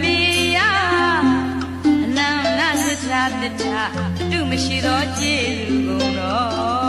မီယာအနန္တသစ္စာတ္တသူမရှိသောကျေးဇူးကုန်